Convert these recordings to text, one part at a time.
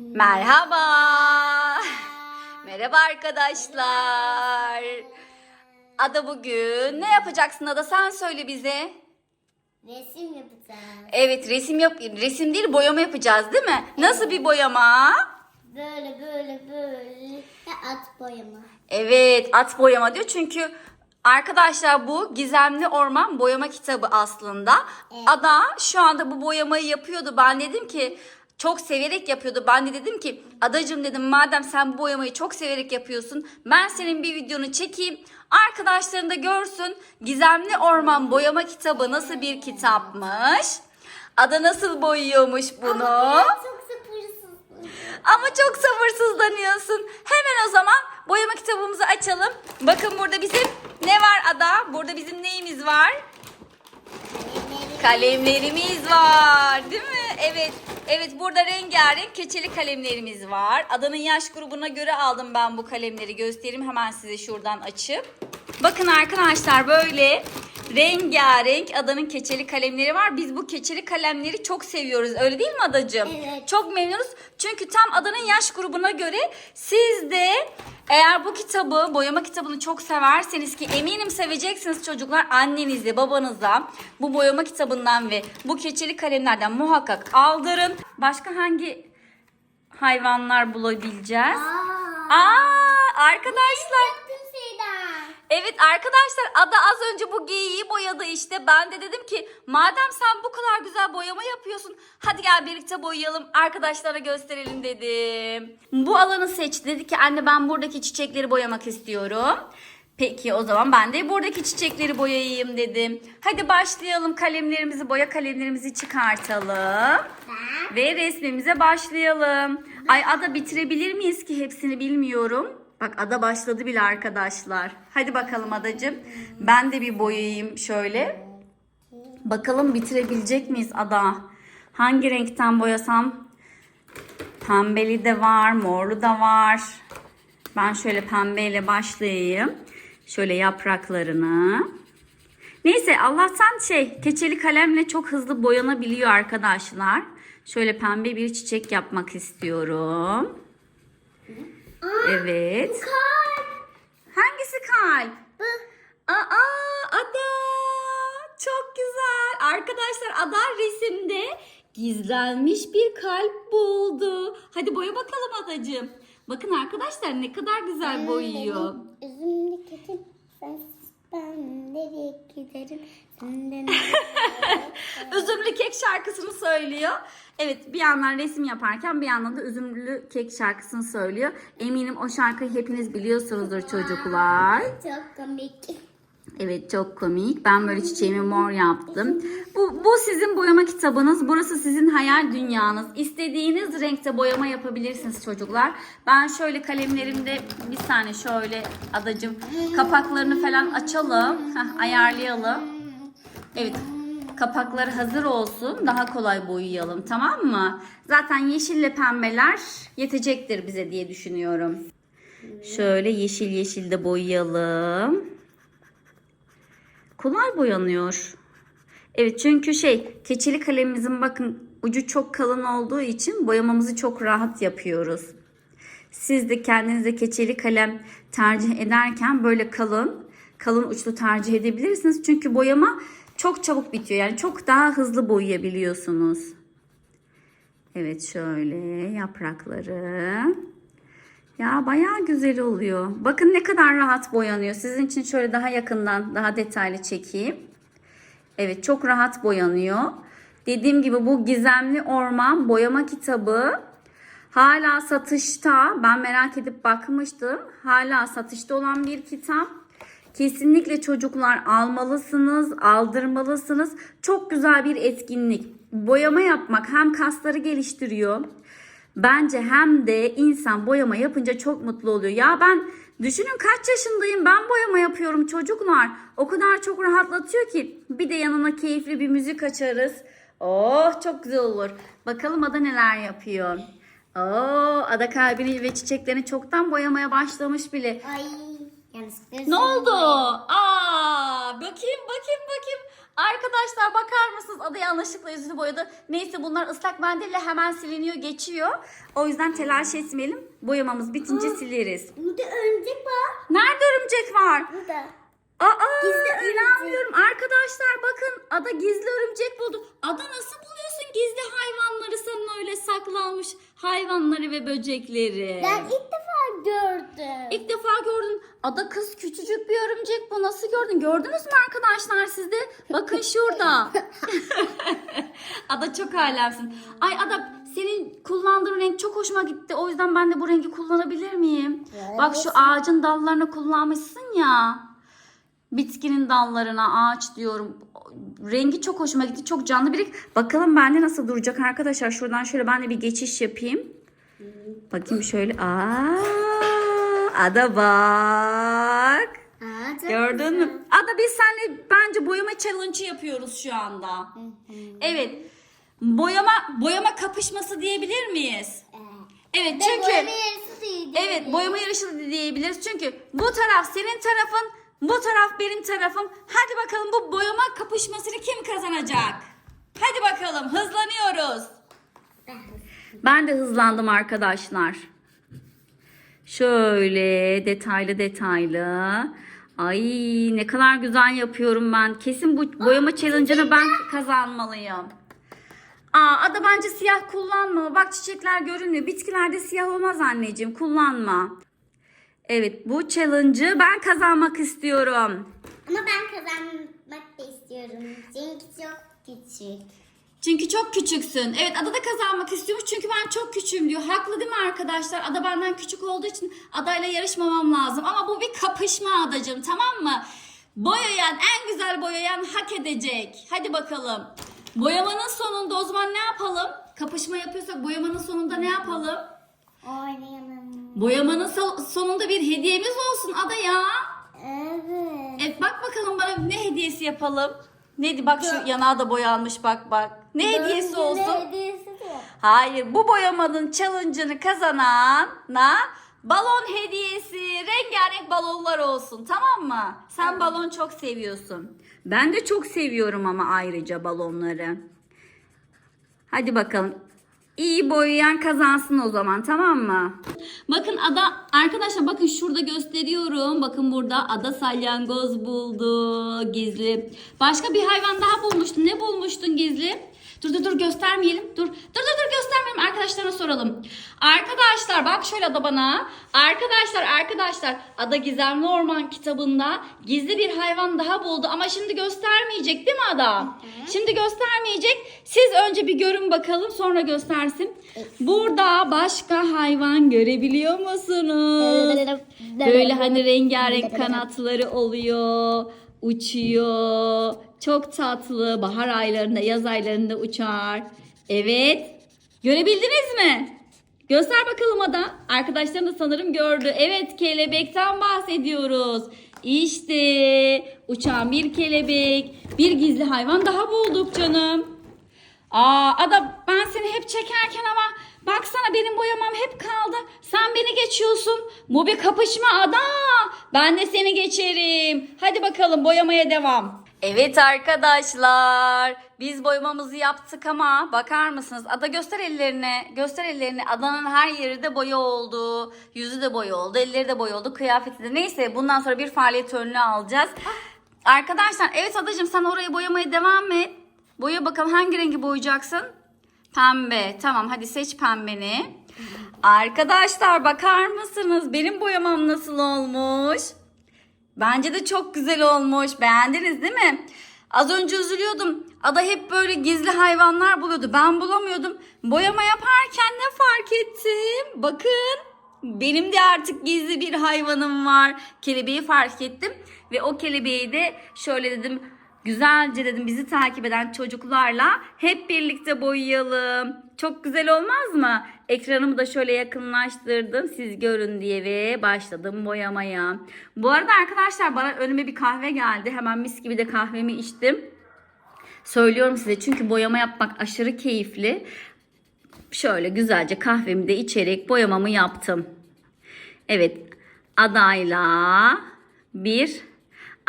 Merhaba. Merhaba arkadaşlar. Ada bugün ne yapacaksın Ada sen söyle bize. Resim yapacağız. Evet resim yap resim değil boyama yapacağız değil mi? Nasıl bir boyama? Böyle böyle böyle at boyama. Evet at boyama diyor çünkü arkadaşlar bu Gizemli Orman boyama kitabı aslında. Evet. Ada şu anda bu boyamayı yapıyordu. Ben dedim ki çok severek yapıyordu. Ben de dedim ki adacım dedim madem sen bu boyamayı çok severek yapıyorsun ben senin bir videonu çekeyim. Arkadaşların da görsün Gizemli Orman boyama kitabı nasıl bir kitapmış. Ada nasıl boyuyormuş bunu. Ben çok sabırsızım. Ama çok sabırsızlanıyorsun. Hemen o zaman boyama kitabımızı açalım. Bakın burada bizim ne var Ada? Burada bizim neyimiz var? Kalemlerimiz var değil mi? Evet. Evet burada rengarenk keçeli kalemlerimiz var. Adanın yaş grubuna göre aldım ben bu kalemleri. Göstereyim hemen size şuradan açıp. Bakın arkadaşlar böyle rengarenk adanın keçeli kalemleri var. Biz bu keçeli kalemleri çok seviyoruz. Öyle değil mi adacığım? Evet. Çok memnunuz. Çünkü tam adanın yaş grubuna göre siz de eğer bu kitabı, boyama kitabını çok severseniz ki eminim seveceksiniz çocuklar annenize, babanıza bu boyama kitabından ve bu keçeli kalemlerden muhakkak aldırın. Başka hangi hayvanlar bulabileceğiz? Aa, Aa, arkadaşlar. Evet arkadaşlar Ada az önce bu geyiği boyadı işte. Ben de dedim ki madem sen bu kadar güzel boyama yapıyorsun hadi gel birlikte boyayalım arkadaşlara gösterelim dedim. Bu alanı seçti dedi ki anne ben buradaki çiçekleri boyamak istiyorum. Peki o zaman ben de buradaki çiçekleri boyayayım dedim. Hadi başlayalım kalemlerimizi boya kalemlerimizi çıkartalım. Ben Ve resmimize başlayalım. Ay Ada bitirebilir miyiz ki hepsini bilmiyorum. Bak Ada başladı bile arkadaşlar. Hadi bakalım Adacığım. Ben de bir boyayayım şöyle. Bakalım bitirebilecek miyiz Ada? Hangi renkten boyasam? Pembeli de var, morlu da var. Ben şöyle pembeyle başlayayım. Şöyle yapraklarını. Neyse Allah'tan şey keçeli kalemle çok hızlı boyanabiliyor arkadaşlar. Şöyle pembe bir çiçek yapmak istiyorum. Evet. kalp. Hangisi kalp? Bu. Aa ada. Çok güzel. Arkadaşlar ada resimde gizlenmiş bir kalp buldu. Hadi boya bakalım adacığım. Bakın arkadaşlar ne kadar güzel boyuyor. Üzümlü. Sensiz ben nereye giderim? Üzümlü kek şarkısını söylüyor. Evet bir yandan resim yaparken bir yandan da üzümlü kek şarkısını söylüyor. Eminim o şarkıyı hepiniz biliyorsunuzdur çocuklar. Çok komik. Evet çok komik. Ben böyle çiçeğimi mor yaptım. Bu, bu sizin boyama kitabınız. Burası sizin hayal dünyanız. İstediğiniz renkte boyama yapabilirsiniz çocuklar. Ben şöyle kalemlerimde bir saniye şöyle adacım kapaklarını falan açalım. Heh, ayarlayalım. Evet kapakları hazır olsun. Daha kolay boyayalım tamam mı? Zaten yeşille pembeler yetecektir bize diye düşünüyorum. Şöyle yeşil yeşil de boyayalım. Kolay boyanıyor. Evet çünkü şey keçeli kalemimizin bakın ucu çok kalın olduğu için boyamamızı çok rahat yapıyoruz. Siz de kendinize keçeli kalem tercih ederken böyle kalın, kalın uçlu tercih edebilirsiniz. Çünkü boyama çok çabuk bitiyor. Yani çok daha hızlı boyayabiliyorsunuz. Evet şöyle yaprakları. Ya bayağı güzel oluyor. Bakın ne kadar rahat boyanıyor. Sizin için şöyle daha yakından, daha detaylı çekeyim. Evet çok rahat boyanıyor. Dediğim gibi bu Gizemli Orman boyama kitabı hala satışta. Ben merak edip bakmıştım. Hala satışta olan bir kitap. Kesinlikle çocuklar almalısınız, aldırmalısınız. Çok güzel bir etkinlik. Boyama yapmak hem kasları geliştiriyor. Bence hem de insan boyama yapınca çok mutlu oluyor. Ya ben düşünün kaç yaşındayım ben boyama yapıyorum çocuklar. O kadar çok rahatlatıyor ki. Bir de yanına keyifli bir müzik açarız. Oh çok güzel olur. Bakalım Ada neler yapıyor. Oo, Ada kalbini ve çiçeklerini çoktan boyamaya başlamış bile. Ay. Yanlışlıkla Ne oldu? Aa, bakayım bakayım bakayım. Arkadaşlar bakar mısınız? Ada yanlışlıkla yüzünü boyadı. Neyse bunlar ıslak mendille hemen siliniyor, geçiyor. O yüzden telaş etmeyelim. Boyamamız bitince sileriz. Burada örümcek var. Nerede örümcek var? Burada. Aa, Gizli örümcek. inanmıyorum. Arkadaşlar bakın Ada gizli örümcek buldu. Ada nasıl buluyorsun gizli hayvanları senin öyle saklanmış hayvanları ve böcekleri? Ben ilk defa gördüm. İlk defa gördüm. Ada kız küçücük bir örümcek bu. Nasıl gördün? Gördünüz mü arkadaşlar siz de? Bakın şurada. Ada çok alemsin. Ay Ada senin kullandığın renk çok hoşuma gitti. O yüzden ben de bu rengi kullanabilir miyim? Evet. Bak şu ağacın dallarına kullanmışsın ya. Bitkinin dallarına ağaç diyorum. Rengi çok hoşuma gitti. Çok canlı bir renk. Bakalım bende nasıl duracak arkadaşlar. Şuradan şöyle ben de bir geçiş yapayım. Bakayım şöyle. Aa, ada bak. Çok Gördün mü? Ada biz seninle bence boyama challenge yapıyoruz şu anda. Evet. Boyama boyama kapışması diyebilir miyiz? Evet ve çünkü boyama evet boyama yarışı da diyebiliriz. Çünkü bu taraf senin tarafın, bu taraf benim tarafım. Hadi bakalım bu boyama kapışmasını kim kazanacak? Hadi bakalım hızlanıyoruz. Ben de hızlandım arkadaşlar. Şöyle detaylı detaylı. Ay ne kadar güzel yapıyorum ben. Kesin bu boyama challenge'ını ben kazanmalıyım. Aa ada bence siyah kullanma. Bak çiçekler görünmüyor. Bitkilerde siyah olmaz anneciğim. Kullanma. Evet bu challenge'ı ben kazanmak istiyorum. Ama ben kazanmak da istiyorum. Çünkü çok küçük. Çünkü çok küçüksün. Evet Ada da kazanmak istiyormuş çünkü ben çok küçüğüm diyor. Haklı değil mi arkadaşlar? Ada benden küçük olduğu için adayla yarışmamam lazım. Ama bu bir kapışma adacığım tamam mı? Boyayan en güzel boyayan hak edecek. Hadi bakalım. Boyamanın sonunda o zaman ne yapalım? Kapışma yapıyorsak boyamanın sonunda ne yapalım? Oynayalım. Boyamanın so- sonunda bir hediyemiz olsun Ada ya. Evet. Evet bak bakalım bana ne hediyesi yapalım. Ne bak şu yanağı da boyanmış bak bak. Ne hediyesi olsun? Hediyesi de. Hayır bu boyamanın challenge'ını kazanana balon hediyesi rengarenk balonlar olsun tamam mı? Sen balon çok seviyorsun. Ben de çok seviyorum ama ayrıca balonları. Hadi bakalım. İyi boyayan kazansın o zaman tamam mı? Bakın ada arkadaşlar bakın şurada gösteriyorum. Bakın burada ada salyangoz buldu gizli. Başka bir hayvan daha bulmuştun. Ne bulmuştun gizli? Dur dur dur göstermeyelim. Dur. Dur dur dur göstermeyelim. Arkadaşlarına soralım. Arkadaşlar bak şöyle ada bana. Arkadaşlar arkadaşlar Ada Gizemli Orman kitabında gizli bir hayvan daha buldu ama şimdi göstermeyecek değil mi Ada? Şimdi göstermeyecek. Siz önce bir görün bakalım sonra göstersin. Burada başka hayvan görebiliyor musunuz? Böyle hani rengarenk kanatları oluyor, uçuyor. Çok tatlı. Bahar aylarında, yaz aylarında uçar. Evet. Görebildiniz mi? Göster bakalım Ada. Arkadaşlarım da sanırım gördü. Evet kelebekten bahsediyoruz. İşte uçan bir kelebek. Bir gizli hayvan daha bulduk canım. Aa Ada ben seni hep çekerken ama baksana benim boyamam hep kaldı. Sen beni geçiyorsun. Bu bir kapışma Ada. Ben de seni geçerim. Hadi bakalım boyamaya devam. Evet arkadaşlar. Biz boyamamızı yaptık ama bakar mısınız? Ada göster ellerini. Göster ellerini. Adanın her yeri de boya oldu. Yüzü de boya oldu. Elleri de boya oldu. Kıyafeti de. Neyse bundan sonra bir faaliyet önünü alacağız. Arkadaşlar evet adacığım sen orayı boyamaya devam et. Boya bakalım hangi rengi boyayacaksın? Pembe. Tamam hadi seç pembeni. Arkadaşlar bakar mısınız? Benim boyamam nasıl olmuş? Bence de çok güzel olmuş. Beğendiniz değil mi? Az önce üzülüyordum. Ada hep böyle gizli hayvanlar buluyordu. Ben bulamıyordum. Boyama yaparken ne fark ettim? Bakın. Benim de artık gizli bir hayvanım var. Kelebeği fark ettim. Ve o kelebeği de şöyle dedim. Güzelce dedim bizi takip eden çocuklarla hep birlikte boyayalım. Çok güzel olmaz mı? Ekranımı da şöyle yakınlaştırdım siz görün diye ve başladım boyamaya. Bu arada arkadaşlar bana önüme bir kahve geldi. Hemen mis gibi de kahvemi içtim. Söylüyorum size çünkü boyama yapmak aşırı keyifli. Şöyle güzelce kahvemi de içerek boyamamı yaptım. Evet adayla bir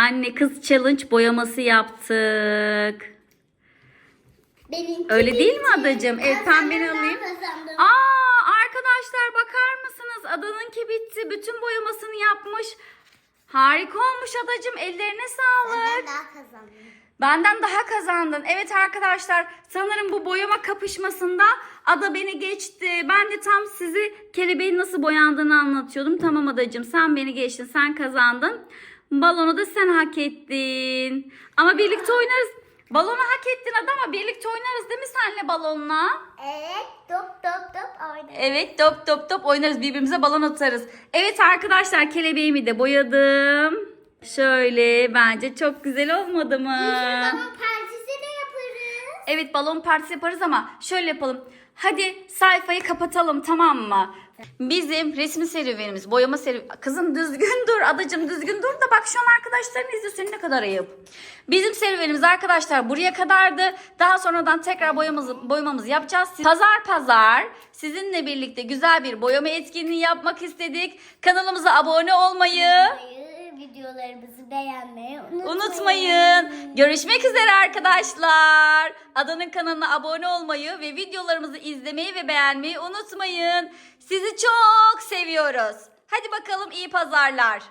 Anne kız challenge boyaması yaptık. Benimki Öyle değil mi adacığım? Evet Ben pembeni alayım. kazandım. Aa arkadaşlar bakar mısınız? Adanınki bitti. Bütün boyamasını yapmış. Harika olmuş adacığım. Ellerine sağlık. Ben daha kazandım. Benden daha kazandın. Evet arkadaşlar sanırım bu boyama kapışmasında Ada beni geçti. Ben de tam sizi kelebeğin nasıl boyandığını anlatıyordum. Tamam Adacığım sen beni geçtin sen kazandın. Balonu da sen hak ettin. Ama birlikte oynarız. Balonu hak ettin Ada ama birlikte oynarız değil mi senle balonla? Evet. Top top top oynadım. Evet top top top oynarız birbirimize balon atarız. Evet arkadaşlar kelebeğimi de boyadım. Şöyle bence çok güzel olmadı mı? Ama partisi de yaparız. Evet balon partisi yaparız ama şöyle yapalım. Hadi sayfayı kapatalım tamam mı? Bizim resim serüvenimiz, boyama serüveni... Kızım düzgün dur, adacım düzgün dur da bak şu an arkadaşların seni ne kadar ayıp. Bizim serüvenimiz arkadaşlar buraya kadardı. Daha sonradan tekrar boyamızı, boyamamızı yapacağız. Pazar pazar sizinle birlikte güzel bir boyama etkinliği yapmak istedik. Kanalımıza abone olmayı Videolarımızı beğenmeyi unutmayın. unutmayın. Görüşmek üzere arkadaşlar. Adanın kanalına abone olmayı ve videolarımızı izlemeyi ve beğenmeyi unutmayın. Sizi çok seviyoruz. Hadi bakalım iyi pazarlar.